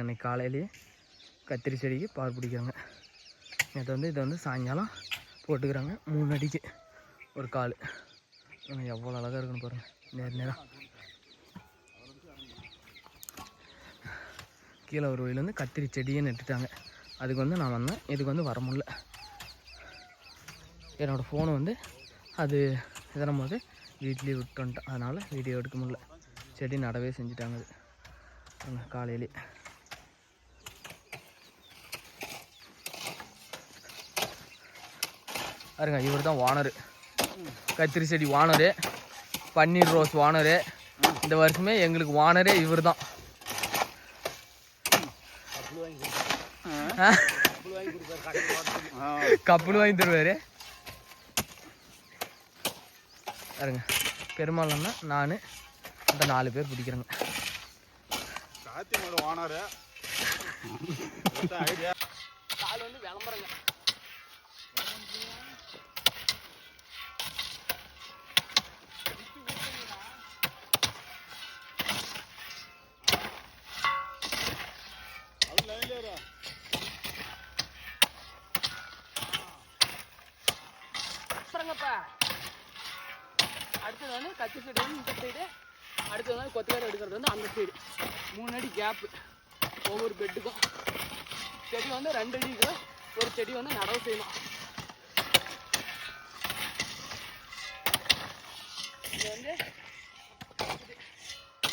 இன்னைக்கு காலையிலேயே கத்திரி செடிக்கு பார் பிடிக்கிறாங்க. நேற்று வந்து இதை வந்து சாயங்காலம் போட்டுக்கிறாங்க. மூணு அடிக்கு ஒரு கால். எவ்வளோ அழகாக இருக்குன்னு பாருங்கள் நேர் நேரம் கீழே ஒரு வழியில் வந்து கத்திரி செடியே நட்டுட்டாங்க. அதுக்கு வந்து நான் வந்தேன். இதுக்கு வந்து வர முடில என்னோடய ஃபோனை வந்து அது இதனும் போது வீட்லேயே விட்டு வந்துட்டேன் அதனால் வீடியோ எடுக்க முடில செடி நடவே செஞ்சுட்டாங்க. அது காலையிலேயே காலையிலே. பாருங்க இவர் தான் ஓனரு கத்திரி செடி ஓனரு பன்னீர் ரோஸ் ஓனரு இந்த வருஷமே எங்களுக்கு ஓனரே இவர் தான். கப்பல் வாங்கி தருவாரு. பாருங்க பெருமாள் அண்ணா நான் அந்த நாலு பேர் பிடிக்கிறேங்க. கால் வந்து விளம்பரங்க. கத்தி சைடு வந்து இந்த சைடு அடுத்தது வந்து கொத்தக்காரி எடுக்கிறது வந்து அந்த சைடு மூணு அடி கேப்பு ஒவ்வொரு பெட்டுக்கும் செடி வந்து ரெண்டு அடிக்கு ஒரு செடி வந்து நடவு செய்யணும். இது வந்து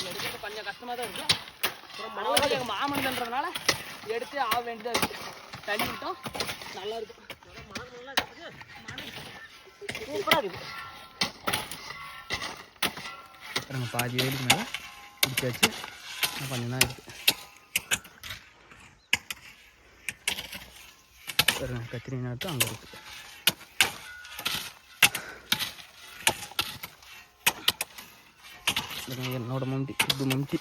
எடுக்கிறது கொஞ்சம் கஷ்டமாக தான் இருக்கும் அப்புறம் மாமன் எங்கள் மாமன்ன்றதுனால எடுத்து ஆக வேண்டியதாக இருக்குது தண்ணி விட்டோம். நல்லா இருக்கும் சூப்பராக இருக்கும் பாருங்க பாதி வேலுக்கு மேலே பிடிச்சாச்சு இன்னும் கொஞ்சம் தான் இருக்குது பாருங்க கத்திரி நாட்டு அங்கே இருக்குது பாருங்க, என்னோட மம்டி இது மம்டி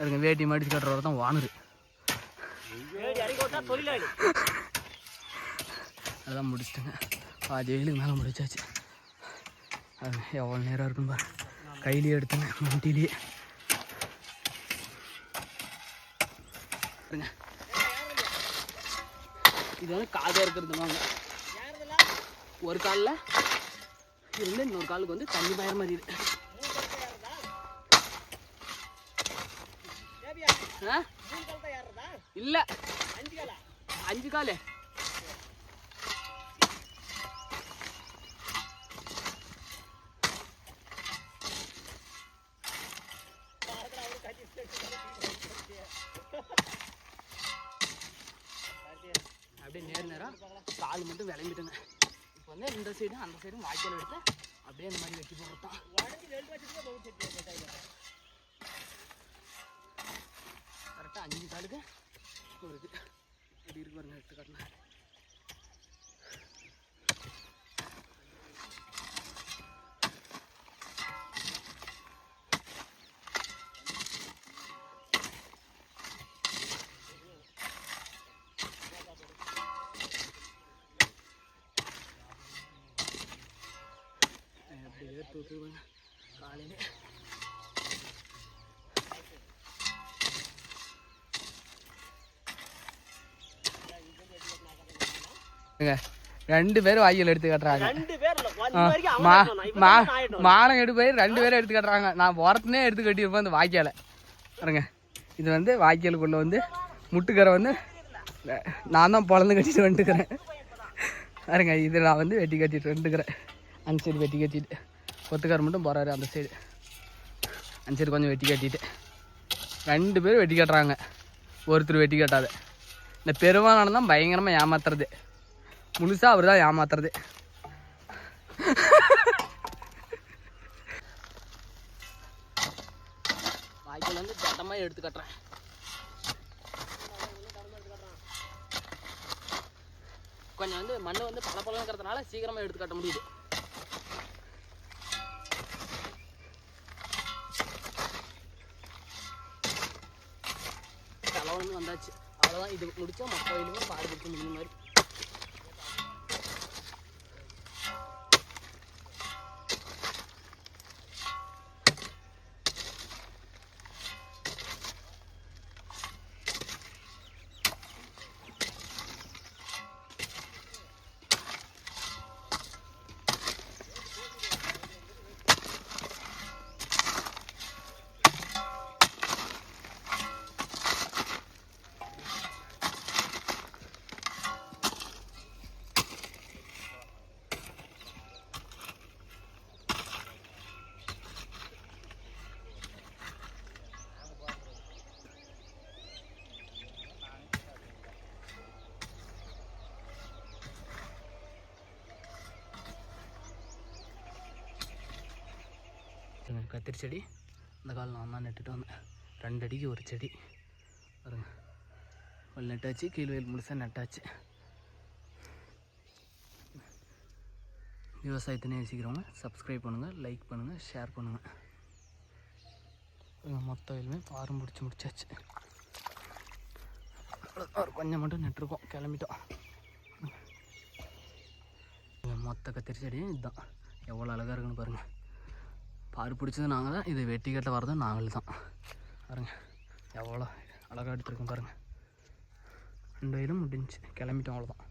பாருங்க வேட்டி மடிச்சு கட்டுறவர் தான் வானரு. அதெல்லாம் முடிச்சிட்டேங்க. பாதி வெயிலுக்கு மேலே முடிச்சாச்சு. அது எவ்வளோ நேரம் இருக்கும் பாரு. கையிலேயே எடுத்தேங்க மண்டிலேயே பாருங்க. இது வந்து காதாக இருக்கிறது வாங்க. ஒரு காலில் இருந்து இன்னொரு காலுக்கு வந்து தண்ணி பயிர மாதிரி இல்ல. அஞ்சு காலு. அப்படியே நேர் நேரா கால் மட்டும் விளம்பிட்டுங்க. இப்போ வந்து இந்த சைடும் அந்த சைடும் வாய்க்கால் எடுத்து அப்படியே இந்த மாதிரி வெட்டி போடுறது கரெக்டாக அஞ்சு காலுக்கு ஒரு இது. எப்படி இருக்கு பாருங்க எடுத்து காட்டினேன் அப்படியே காலையில. ரெண்டு பேரும் வாய்க்கால் எடுத்து கட்டுறாங்க. மானம் எடுத்து போய் ரெண்டு பேரும் எடுத்து கட்டுறாங்க. நான் போகிறதுனே எடுத்து கட்டியிருப்பேன் அந்த வாய்க்காலை. பாருங்க. இது வந்து வாய்க்காலுக்குள்ளே வந்து முட்டுக்கரை வந்து நான் தான் பொழந்து கட்டிட்டு வந்துட்டுக்கிறேன். பாருங்க இது நான் வந்து வெட்டி கட்டிட்டு வந்துட்டுக்கிறேன். அந்த சைடு வெட்டி கட்டிட்டு. கொத்துக்கார மட்டும் போகிறாரு அந்த சைடு அந்த சைடு கொஞ்சம் வெட்டி கட்டிட்டு. ரெண்டு பேரும் வெட்டி கட்டுறாங்க. ஒருத்தர் வெட்டி கட்டாத. இந்த பெருமானான தான் பயங்கரமாக ஏமாத்துறது. முழுசாக அவர் தான் ஏமாத்துறது. வாய்க்குள்ள வந்து சட்டமாக எடுத்து கட்டுறேன். கொஞ்சம் வந்து மண் வந்து பல பழங்கிறதுனால சீக்கிரமாக எடுத்து கட்ட முடியுது. தலை ஒன்று வந்தாச்சு. அவ்வளோதான் இது முடித்தா மற்ற வயலுமே பாடுபட்டு முடிஞ்ச மாதிரி. கத்திரி செடி இந்த கால் நான் தான் நட்டுட்டு வந்தேன். ரெண்டு அடிக்கு ஒரு செடி. பாருங்க. வல் நட்டாச்சு கீழ் வயல் முழுசாக நட்டாச்சு. விவசாயத்தை நேசிக்கிறவங்க சப்ஸ்கிரைப் பண்ணுங்கள் லைக் பண்ணுங்கள் ஷேர் பண்ணுங்கள் மொத்த வயலுமே ஃபார்ம் பிடிச்சி முடிச்சாச்சு. ஒரு கொஞ்சம் மட்டும் நட்டுருக்கோம். கிளம்பிட்டோம். மொத்த கத்திரி செடியும் இதுதான். எவ்வளோ அழகாக இருக்குன்னு பாருங்கள் பாரு பிடிச்சது நாங்கள் தான் இதை வெட்டி கட்ட வரதும் நாங்கள் தான் பாருங்க எவ்வளோ அழகாக எடுத்துருக்கோம் பாருங்கள் ரெண்டு வயலும் முடிஞ்சு கிளம்பிட்டோம் அவ்வளோதான்